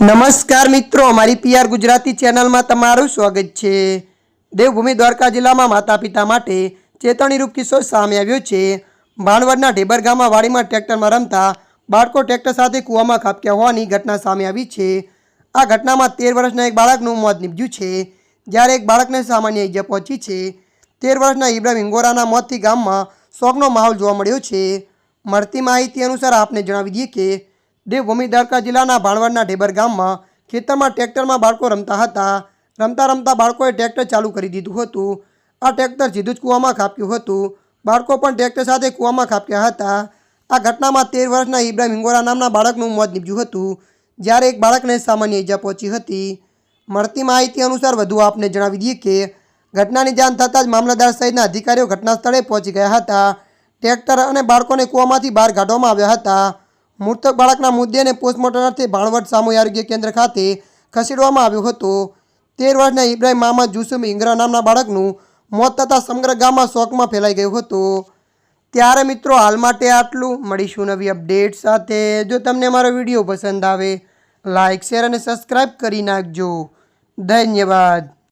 નમસ્કાર મિત્રો મારી પીઆર ગુજરાતી ચેનલમાં તમારું સ્વાગત છે. દેવભૂમિ દ્વારકા જિલ્લામાં માતા પિતા માટે ચેતવણીરૂપ કિસ્સો સામે આવ્યો છે. ભાણવડના ઢેબર ગામમાં વાડીમાં ટ્રેક્ટરમાં રમતા બાળકો ટ્રેક્ટર સાથે કૂવામાં ખાબક્યા હોવાની ઘટના સામે આવી છે. આ ઘટનામાં તેર વર્ષના એક બાળકનું મોત નીપજ્યું છે. જ્યારે એક બાળકને સામાન્ય ઈજા પહોંચી છે. તેર વર્ષના ઇબ્રાહિમ હિંગોરાના મોતથી ગામમાં શોકનો માહોલ જોવા મળ્યો છે. મળતી માહિતી અનુસાર આપને જણાવી દઈએ કે દેવભૂમિ દ્વારકા જિલ્લાના ભાણવડના ઢેબર ગામમાં ખેતરમાં ટ્રેક્ટરમાં બાળકો રમતા હતા. રમતા રમતા બાળકોએ ટ્રેક્ટર ચાલુ કરી દીધું હતું. આ ટ્રેક્ટર સીધું જ કૂવામાં ખાપ્યું હતું. બાળકો પણ ટ્રેક્ટર સાથે કૂવામાં ખાપ્યા હતા. આ ઘટનામાં તેર વર્ષના ઇબ્રાહિમ હિંગોરા નામના બાળકનું મોત નીપજ્યું હતું, જ્યારે એક બાળકને સામાન્ય ઈજા પહોંચી હતી. મળતી માહિતી અનુસાર વધુ આપને જણાવી દઈએ કે, ઘટનાની જાણ થતાં જ મામલતદાર સહિતના અધિકારીઓ ઘટના સ્થળે પહોંચી ગયા હતા. ટ્રેક્ટર અને બાળકોને કૂવામાંથી બહાર કાઢવામાં આવ્યા હતા. મૃતક બાળકના મુદ્દેને પોસ્ટમોર્ટમ અર્થે ભાણવડ સામૂહિક આરોગ્ય કેન્દ્ર ખાતે ખસેડવામાં આવ્યો હતો. તેર વર્ષના ઇબ્રાહિમ મામદ જુસુમ ઇંગરા નામના બાળકનું મોત થતાં સમગ્ર ગામમાં શોકમાં ફેલાઈ ગયું હતું. ત્યારે મિત્રો હાલ માટે આટલું. મળીશું નવી અપડેટ સાથે. જો તમને મારો વીડિયો પસંદ આવે લાઇક શેર અને સબસ્ક્રાઈબ કરી નાખજો. ધન્યવાદ.